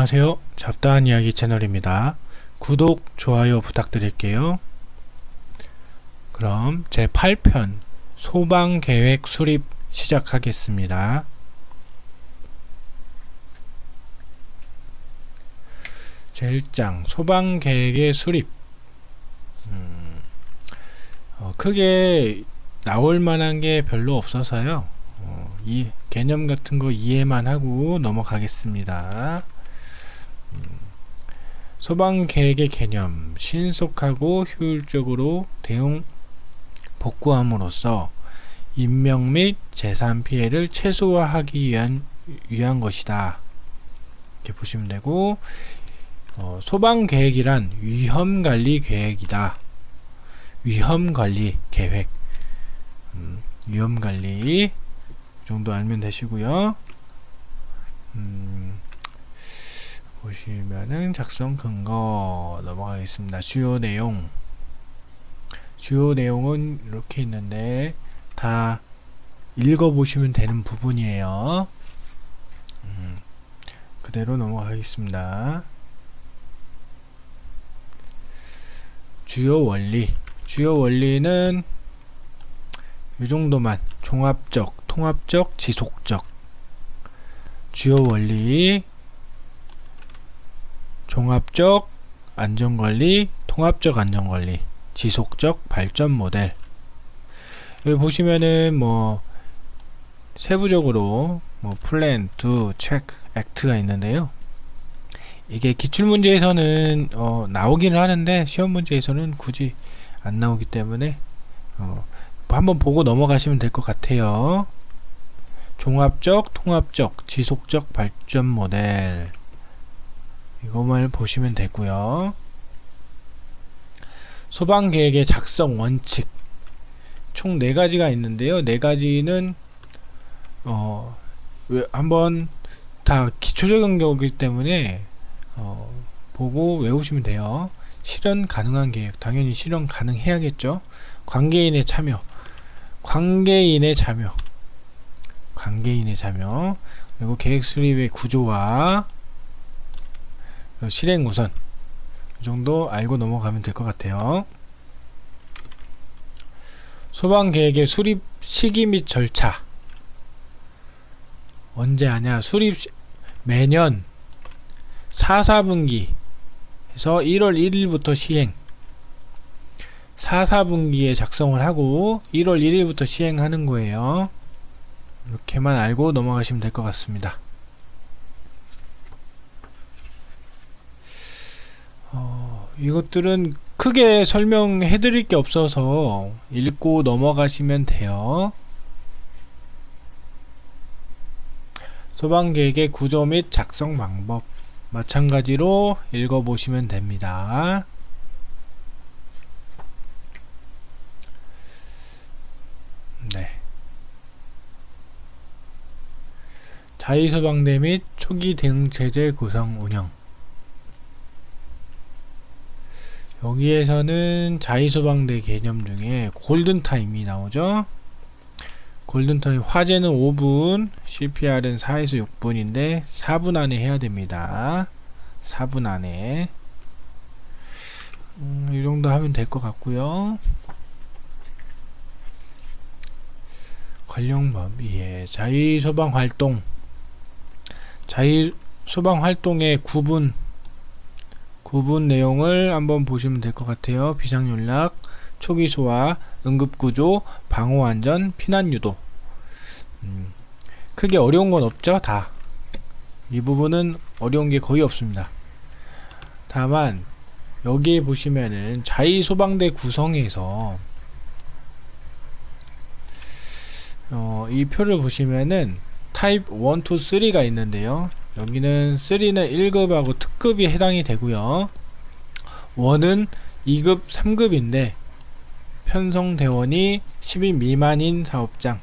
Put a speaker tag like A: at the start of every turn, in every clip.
A: 안녕하세요. 잡다한 이야기 채널입니다. 구독, 좋아요 부탁드릴게요. 그럼 제 8편 소방 계획 수립 시작하겠습니다. 제 1장 소방 계획의 수립 음, 어, 크게 나올 만한 게 별로 없어서요. 어, 이 개념 같은 거 이해만 하고 넘어가겠습니다. 음, 소방 계획의 개념 신속하고 효율적으로 대응 복구함으로써 인명 및 재산 피해를 최소화하기 위한 위한 것이다. 이렇게 보시면 되고 어, 소방 계획이란 위험 관리 계획이다. 위험 관리 계획. 음, 위험 관리 이 정도 알면 되시고요. 음, 보시면은 작성 근거 넘어가겠습니다. 주요 내용. 주요 내용은 이렇게 있는데 다 읽어보시면 되는 부분이에요. 음, 그대로 넘어가겠습니다. 주요 원리. 주요 원리는 이 정도만 종합적, 통합적, 지속적. 주요 원리 종합적 안전관리, 통합적 안전관리, 지속적 발전 모델. 여기 보시면은 뭐 세부적으로 뭐 플랜, 두, 체크, 액트가 있는데요. 이게 기출 문제에서는 어, 나오기는 하는데 시험 문제에서는 굳이 안 나오기 때문에 어, 한번 보고 넘어가시면 될 것 같아요. 종합적, 통합적, 지속적 발전 모델 이것만 보시면 되고요. 소방 계획의 작성 원칙 총 네 가지가 있는데요. 네 가지는 어 한번 다 기초적인 거기 때문에 어, 보고 외우시면 돼요. 실현 가능한 계획 당연히 실현 가능해야겠죠. 관계인의 참여, 관계인의 참여, 관계인의 참여 그리고 계획 수립의 구조와 실행 우선 이 정도 알고 넘어가면 될 것 같아요. 소방 계획의 수립 시기 및 절차 언제 하냐? 수립 시, 매년 4, 4분기 해서 1월 1일부터 시행 4, 4분기에 작성을 하고 1월 1일부터 시행하는 거예요. 이렇게만 알고 넘어가시면 될 것 같습니다. 이것들은 크게 설명해 드릴 게 없어서 읽고 넘어가시면 돼요. 소방계획의 구조 및 작성 방법 마찬가지로 읽어보시면 됩니다. 네. 자의소방대 및 초기 대응 체제 구성 운영 여기에서는 자의소방대 개념 중에 골든타임이 나오죠. 골든타임 화재는 5분, CPR은 4에서 6분인데 4분 안에 해야 됩니다. 4분 안에 음, 이 정도 하면 될 것 같고요. 관련법 예, 자의 소방 활동 자의 소방 활동의 구분 구분 내용을 한번 보시면 될 것 같아요. 비상연락, 초기 소화, 응급구조, 방호안전, 피난유도. 음, 크게 어려운 건 없죠, 다. 이 부분은 어려운 게 거의 없습니다. 다만, 여기에 보시면은 자의소방대 구성에서 어, 이 표를 보시면은 타입 1, 2, 3가 있는데요. 여기는 3는 1급하고 특급이 해당이 되고요. 1은 2급, 3급인데 편성대원이 10인 미만인 사업장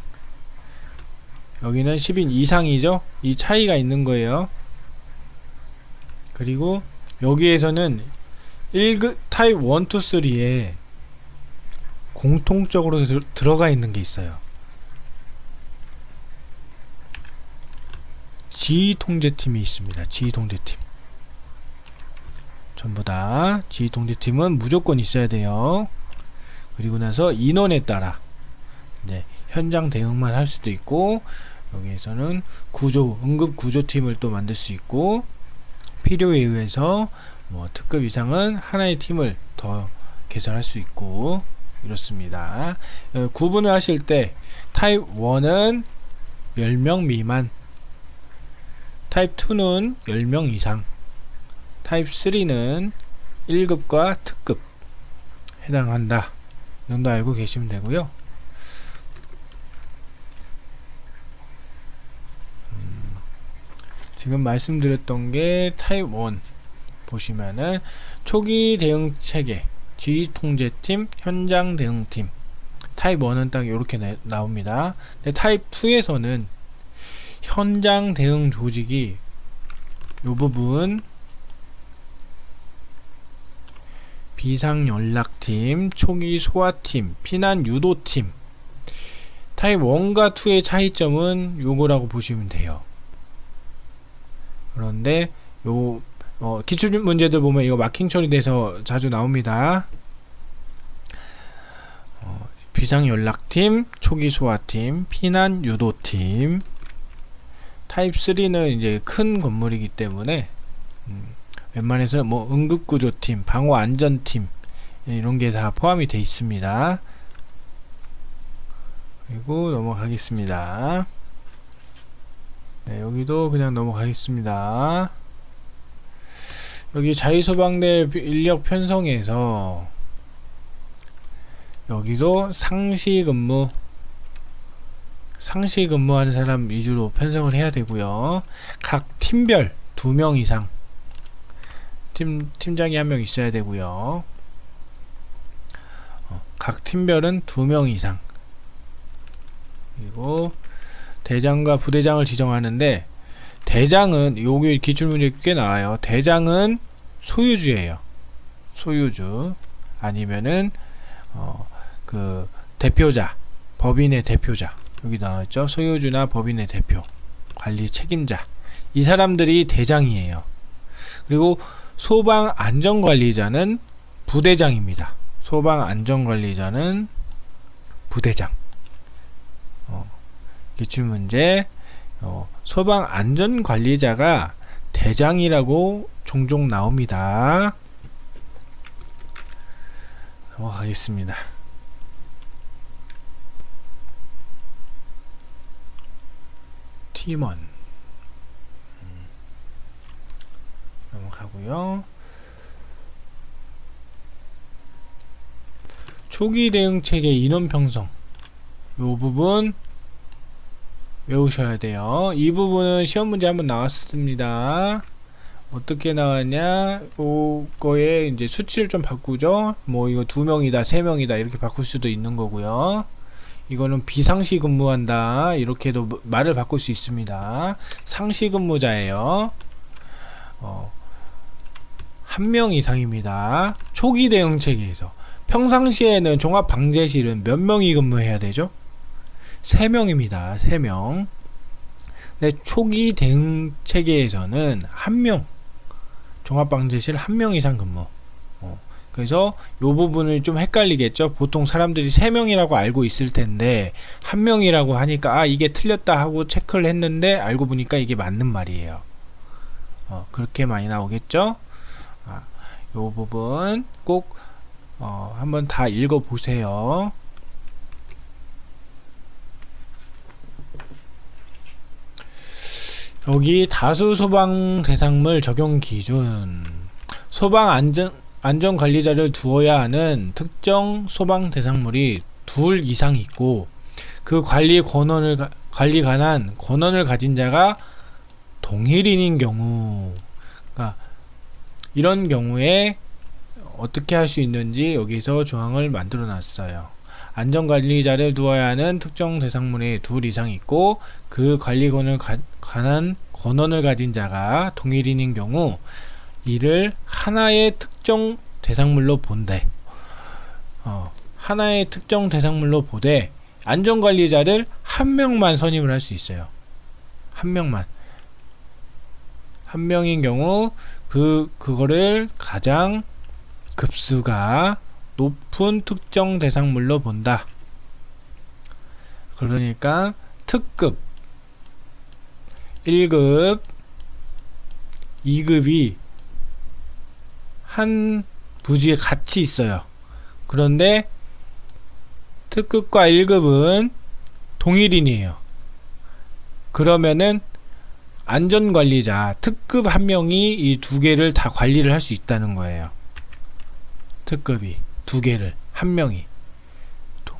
A: 여기는 10인 이상이죠. 이 차이가 있는 거예요. 그리고 여기에서는 1급 타입 1, 2, 3에 공통적으로 들, 들어가 있는 게 있어요. 지휘 통제팀이 있습니다. 지휘 통제팀. 전부 다 지휘 통제팀은 무조건 있어야 돼요. 그리고 나서 인원에 따라 이제 현장 대응만 할 수도 있고 여기에서는 구조 응급 구조팀을 또 만들 수 있고 필요에 의해서 뭐 특급 이상은 하나의 팀을 더 개설할 수 있고 이렇습니다. 어, 구분을 하실 때 타입 1은 10명 미만 타입 2는 10명 이상 타입 3는 1급과 특급 해당한다. 이 정도 알고 계시면 되고요. 음, 지금 말씀드렸던 게 타입 1 보시면은 초기 대응 체계, 지휘 통제팀, 현장 대응팀. 타입 1은 딱 이렇게 나옵니다. 근데 타입 2에서는 현장 대응 조직이 이 부분 비상 연락팀, 초기 소화팀, 피난 유도팀. 타입 1과 2의 차이점은 요거라고 보시면 돼요. 그런데 요 어, 기출 문제들 보면 이거 마킹 처리돼서 자주 나옵니다. 어, 비상 연락팀, 초기 소화팀, 피난 유도팀. 타입 3는 이제 큰 건물이기 때문에 음, 웬만해서 뭐 응급구조팀, 방어안전팀 이런 게 다 포함이 되어 있습니다. 그리고 넘어가겠습니다. 네, 여기도 그냥 넘어가겠습니다. 여기 자유소방대 인력 편성에서 여기도 상시 근무 상시 근무하는 사람 위주로 편성을 해야 되고요. 각 팀별 2명 이상 팀 팀장이 한 명 있어야 되고요. 어, 각 팀별은 2명 이상. 그리고 대장과 부대장을 지정하는데 대장은 여기 기출 문제 꽤 나와요. 대장은 소유주예요. 소유주 아니면은 어 그 대표자 법인의 대표자 여기 나왔죠. 소유주나 법인의 대표 관리 책임자 이 사람들이 대장이에요. 그리고 소방 안전관리자는 부대장입니다. 소방 안전관리자는 부대장. 어, 기출 문제 어, 소방 안전관리자가 대장이라고 종종 나옵니다. 넘어가겠습니다. 팀원 음. 넘어가고요. 초기 대응 체계 인원 편성 요 부분 외우셔야 돼요. 이 부분은 시험 문제 한번 나왔습니다. 어떻게 나왔냐? 요거에 이제 수치를 좀 바꾸죠. 뭐 이거 두 명이다, 세 명이다 이렇게 바꿀 수도 있는 거고요. 이거는 비상시 근무한다 이렇게도 말을 바꿀 수 있습니다. 상시 근무자예요. 어, 한 명 이상입니다. 초기 대응 체계에서 평상시에는 종합 방제실은 몇 명이 근무해야 되죠? 3명입니다. 3명. 근데 초기 대응 체계에서는 1명 종합방제실 1명 이상 근무. 어, 그래서 요 부분을 좀 헷갈리겠죠. 보통 사람들이 3명이라고 알고 있을 텐데 1명이라고 하니까 아 이게 틀렸다 하고 체크를 했는데 알고 보니까 이게 맞는 말이에요. 어, 그렇게 많이 나오겠죠. 아, 요 부분 꼭 어, 한번 다 읽어 보세요. 여기 다수 소방 대상물 적용 기준 소방 안전 안전 관리자를 두어야 하는 특정 소방 대상물이 둘 이상 있고 그 관리 권한을 관리 관한 권한을 가진 자가 동일인인 경우 그러니까 이런 경우에 어떻게 할 수 있는지 여기서 조항을 만들어 놨어요. 안전관리자를 두어야 하는 특정 대상물이 둘 이상 있고 그 관리권을 가, 관한 권한을 가진 자가 동일인인 경우 이를 하나의 특 정 대상물로 본대. 어, 하나의 특정 대상물로 보되 안전관리자를 한 명만 선임을 할 수 있어요. 한 명만. 한 명인 경우 그 그거를 가장 급수가 높은 특정 대상물로 본다. 그러니까 특급 1급 2급이 한 부지에 같이 있어요. 그런데 특급과 1급은 동일인이에요. 그러면은 안전관리자 특급 한 명이 이 두 개를 다 관리를 할 수 있다는 거예요. 특급이 두 개를 한 명이. 도-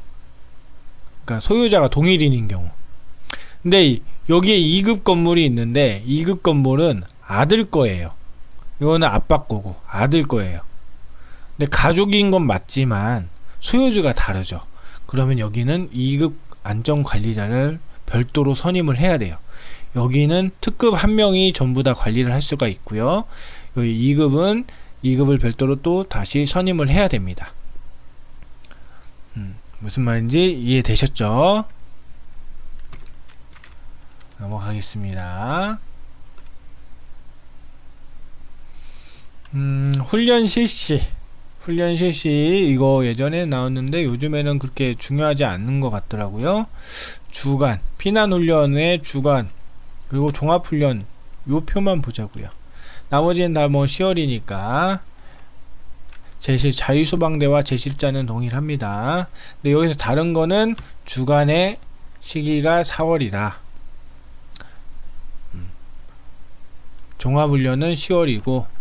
A: 그러니까 소유자가 동일인인 경우. 근데 이- 여기에 2급 건물이 있는데 2급 건물은 아들 거예요. 이거는 아빠 거고 아들 거예요. 근데 가족인 건 맞지만 소유주가 다르죠. 그러면 여기는 2급 안전 관리자를 별도로 선임을 해야 돼요. 여기는 특급 한 명이 전부 다 관리를 할 수가 있고요. 여기 2급은 2급을 별도로 또 다시 선임을 해야 됩니다. 음, 무슨 말인지 이해되셨죠? 넘어가겠습니다. 음, 훈련 실시. 훈련 실시 이거 예전에 나왔는데 요즘에는 그렇게 중요하지 않는 것 같더라고요. 주간 피난 훈련의 주간 그리고 종합 훈련 요 표만 보자고요. 나머지는 다 뭐 10월이니까 제실 자유소방대와 제실자는 동일합니다. 근데 여기서 다른 거는 주간의 시기가 4월이다. 음. 종합훈련은 10월이고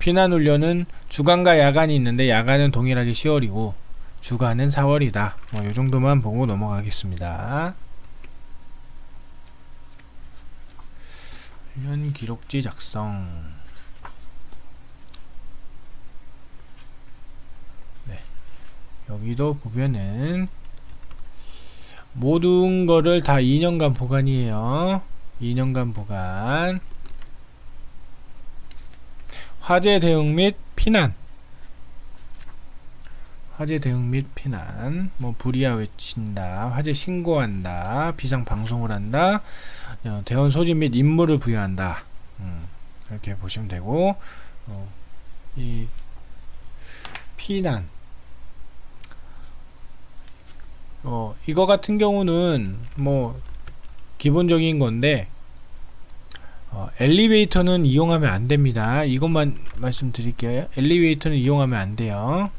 A: 피난 훈련은 주간과 야간이 있는데 야간은 동일하게 10월이고 주간은 4월이다. 뭐 요 정도만 보고 넘어가겠습니다. 훈련 기록지 작성. 네. 여기도 보면은 모든 거를 다 2년간 보관이에요. 2년간 보관. 화재 대응 및 피난. 화재 대응 및 피난. 뭐 불이야 외친다. 화재 신고한다. 비상 방송을 한다. 어, 대원 소집 및 임무를 부여한다. 음, 이렇게 보시면 되고 어, 이 피난. 어, 이거 같은 경우는 뭐 기본적인 건데 어, 엘리베이터는 이용하면 안 됩니다. 이것만 말씀드릴게요. 엘리베이터는 이용하면 안 돼요.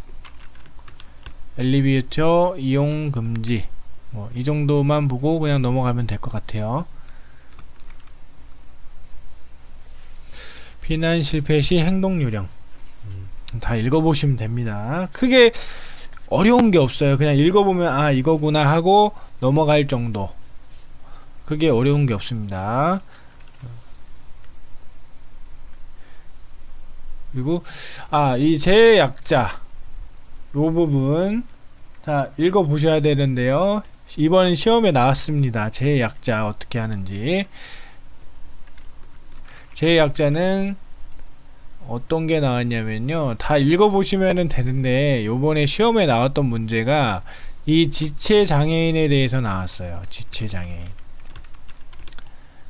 A: 엘리베이터 이용 금지. 뭐 이 정도만 보고 그냥 넘어가면 될 것 같아요. 피난 실패 시 행동 요령. 음, 다 읽어보시면 됩니다. 크게 어려운 게 없어요. 그냥 읽어보면 아 이거구나 하고 넘어갈 정도. 그게 어려운 게 없습니다. 그리고 아 이 제약자 요 부분 다 읽어 보셔야 되는데요. 이번 시험에 나왔습니다. 제약자 어떻게 하는지. 제약자는 어떤 게 나왔냐면요. 다 읽어 보시면 되는데, 요번에 시험에 나왔던 문제가 이 지체 장애인에 대해서 나왔어요. 지체 장애인.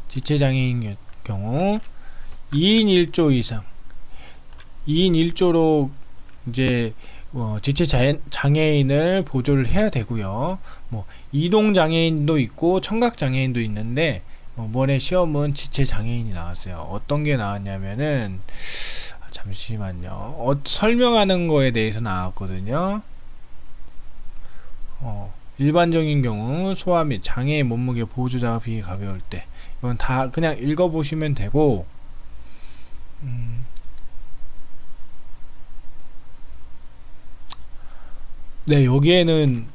A: 지체 장애인 경우 2인 1조 이상. 2인 1조로 이제 어, 지체 자- 장애인을 보조를 해야 되고요. 뭐 이동 장애인도 있고 청각 장애인도 있는데 어, 이번에 시험은 지체 장애인이 나왔어요. 어떤 게 나왔냐면은 아, 잠시만요. 어, 설명하는 거에 대해서 나왔거든요. 어, 일반적인 경우 소아 및 장애인 몸무게 보조자가 비기 가벼울 때 이건 다 그냥 읽어보시면 되고 음, 네 여기에는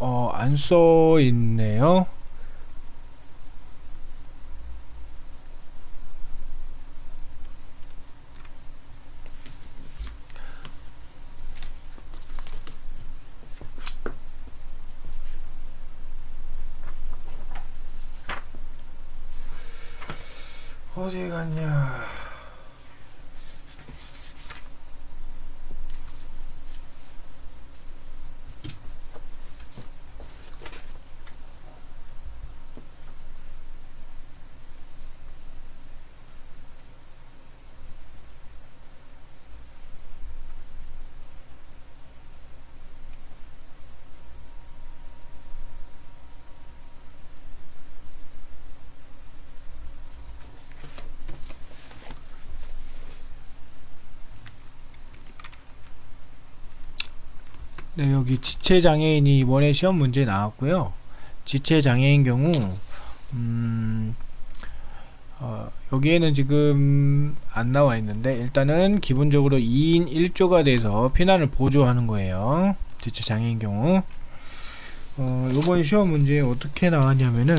A: 어, 안 써 있네요. 어디 갔냐? 네, 여기 지체 장애인이 이번에 시험 문제 나왔고요. 지체 장애인 경우 음, 어, 여기에는 지금 안 나와 있는데 일단은 기본적으로 2인 1조가 돼서 피난을 보조하는 거예요. 지체 장애인 경우 어, 이번 시험 문제에 어떻게 나왔냐면은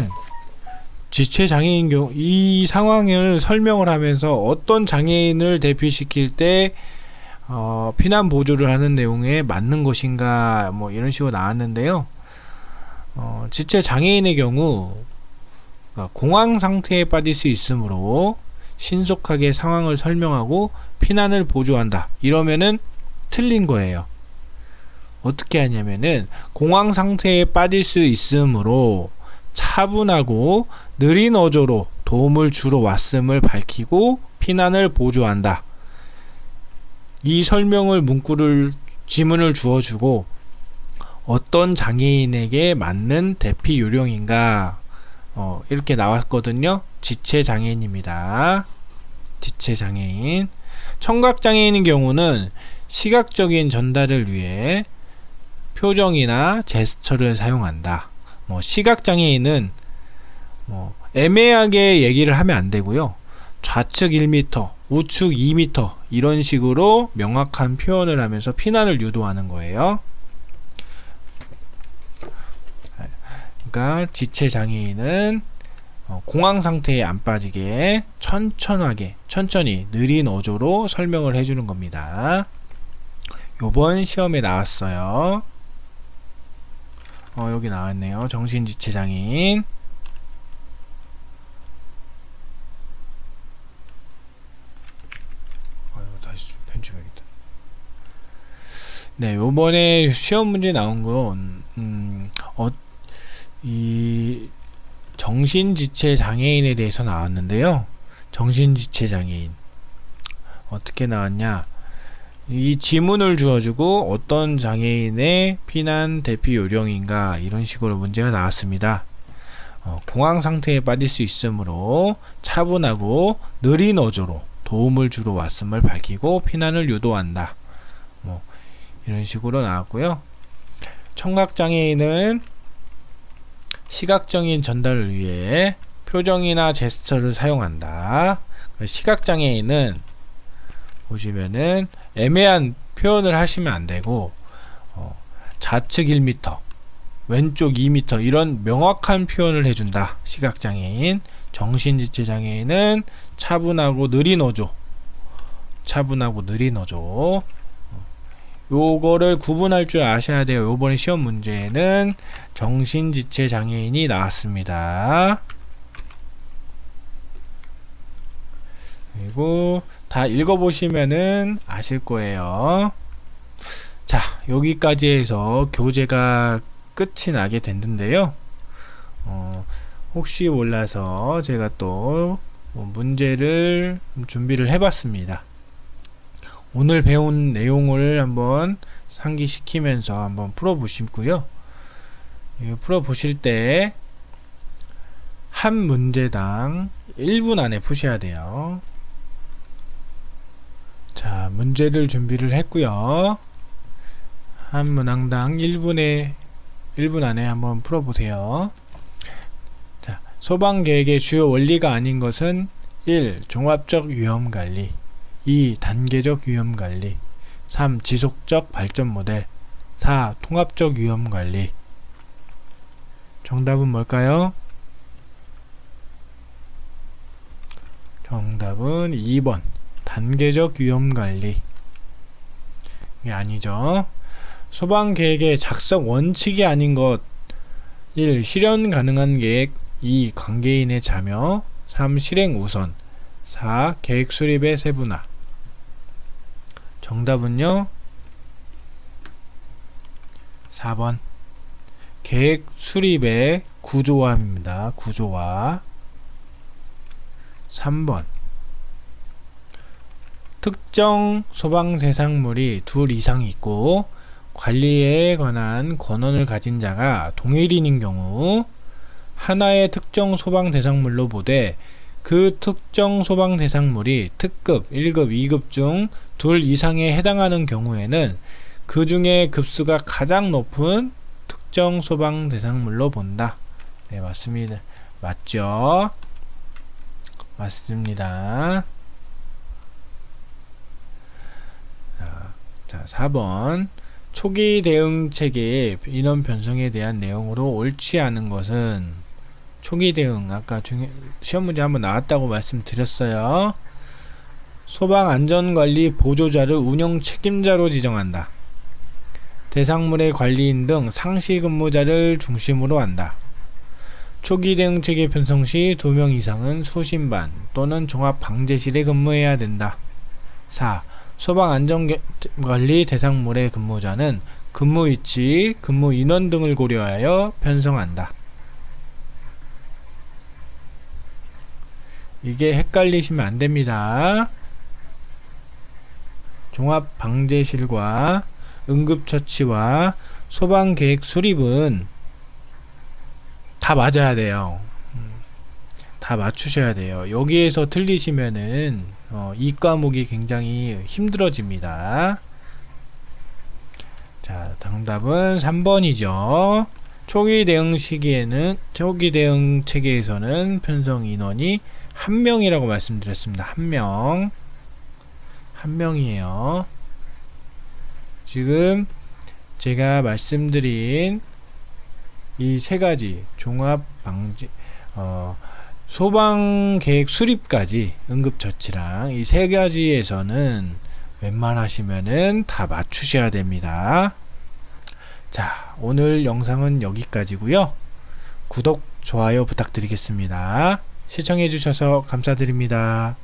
A: 지체 장애인 경우 이 상황을 설명을 하면서 어떤 장애인을 대피시킬 때 어, 피난 보조를 하는 내용에 맞는 것인가 뭐 이런 식으로 나왔는데요. 어, 지체 장애인의 경우 그러니까 공황 상태에 빠질 수 있으므로 신속하게 상황을 설명하고 피난을 보조한다. 이러면은 틀린 거예요. 어떻게 하냐면은 공황 상태에 빠질 수 있으므로 차분하고 느린 어조로 도움을 주러 왔음을 밝히고 피난을 보조한다. 이 설명을 문구를 지문을 주어주고 어떤 장애인에게 맞는 대피 요령인가 어, 이렇게 나왔거든요. 지체 장애인입니다. 지체 장애인. 청각 장애인의 경우는 시각적인 전달을 위해 표정이나 제스처를 사용한다. 뭐 시각 장애인은 뭐 애매하게 얘기를 하면 안 되고요. 좌측 1m, 우측 2m 이런 식으로 명확한 표현을 하면서 피난을 유도하는 거예요. 그러니까 지체 장애인은 어, 공황 상태에 안 빠지게 천천하게 천천히 느린 어조로 설명을 해주는 겁니다. 요번 시험에 나왔어요. 어, 여기 나왔네요. 정신지체 장애인. 아유, 다시 편집해야겠다. 네, 요번에 시험 문제 나온 건, 음, 어, 이, 정신지체 장애인에 대해서 나왔는데요. 정신지체 장애인. 어떻게 나왔냐? 이 지문을 주어주고 어떤 장애인의 피난 대피 요령인가 이런 식으로 문제가 나왔습니다. 어, 공황 상태에 빠질 수 있으므로 차분하고 느린 어조로 도움을 주러 왔음을 밝히고 피난을 유도한다. 뭐 이런 식으로 나왔고요. 청각 장애인은 시각적인 전달을 위해 표정이나 제스처를 사용한다. 시각 장애인은 보시면은 애매한 표현을 하시면 안 되고 어, 좌측 1m, 왼쪽 2m 이런 명확한 표현을 해준다. 시각장애인, 정신지체장애인은 차분하고 느린 어조, 차분하고 느린 어조. 요거를 구분할 줄 아셔야 돼요. 요번에 시험 문제에는 정신지체 장애인이 나왔습니다. 그리고 다 읽어보시면은 아실 거예요. 자, 여기까지 해서 교재가 끝이 나게 됐는데요. 어, 혹시 몰라서 제가 또뭐 문제를 준비를 해봤습니다. 오늘 배운 내용을 한번 상기시키면서 한번 풀어보시고요. 풀어보실 때 한 문제당 1분 안에 푸셔야 돼요. 자, 문제를 준비를 했고요. 한 문항당 1분에 1분 안에 한번 풀어보세요. 자, 소방 계획의 주요 원리가 아닌 것은 1. 종합적 위험 관리 2. 단계적 위험 관리 3. 지속적 발전 모델 4. 통합적 위험 관리 정답은 뭘까요? 정답은 2번 단계적 위험 관리 이게 아니죠. 소방 계획의 작성 원칙이 아닌 것 1. 실현 가능한 계획 2. 관계인의 참여 3. 실행 우선 4. 계획 수립의 세분화 정답은요? 4번. 계획 수립의 구조화입니다. 구조화. 3번. 특정 소방 대상물이 둘 이상 있고 관리에 관한 권한을 가진 자가 동일인인 경우 하나의 특정 소방 대상물로 보되 그 특정 소방 대상물이 특급 1급, 2급 중 둘 이상에 해당하는 경우에는 그 중에 급수가 가장 높은 특정 소방 대상물로 본다. 네, 맞습니다. 맞죠? 맞습니다. 자, 자, 4번. 초기 대응 체계의 인원 변성에 대한 내용으로 옳지 않은 것은 초기 대응 아까 중에 시험 문제 한번 나왔다고 말씀드렸어요. 소방 안전관리 보조자를 운영 책임자로 지정한다. 대상물의 관리인 등 상시 근무자를 중심으로 한다. 초기 대응 체계 편성 시 2명 이상은 소신반 또는 종합 방제실에 근무해야 된다. 4. 소방 안전관리 대상물의 근무자는 근무 위치, 근무 인원 등을 고려하여 편성한다. 이게 헷갈리시면 안 됩니다. 종합 방제실과 응급처치와 소방계획 수립은 다 맞아야 돼요. 음, 다 맞추셔야 돼요. 여기에서 틀리시면은 어, 이 과목이 굉장히 힘들어집니다. 자, 정답은 3번이죠. 초기 대응 시기에는 초기 대응 체계에서는 편성 인원이 한 명이라고 말씀드렸습니다. 한 명. 한 명이에요. 지금 제가 말씀드린 이 세 가지 종합 방지 어 소방 계획 수립까지 응급 처치랑 이 세 가지에서는 웬만하시면은 다 맞추셔야 됩니다. 자, 오늘 영상은 여기까지고요. 구독, 좋아요 부탁드리겠습니다. 시청해 주셔서 감사드립니다.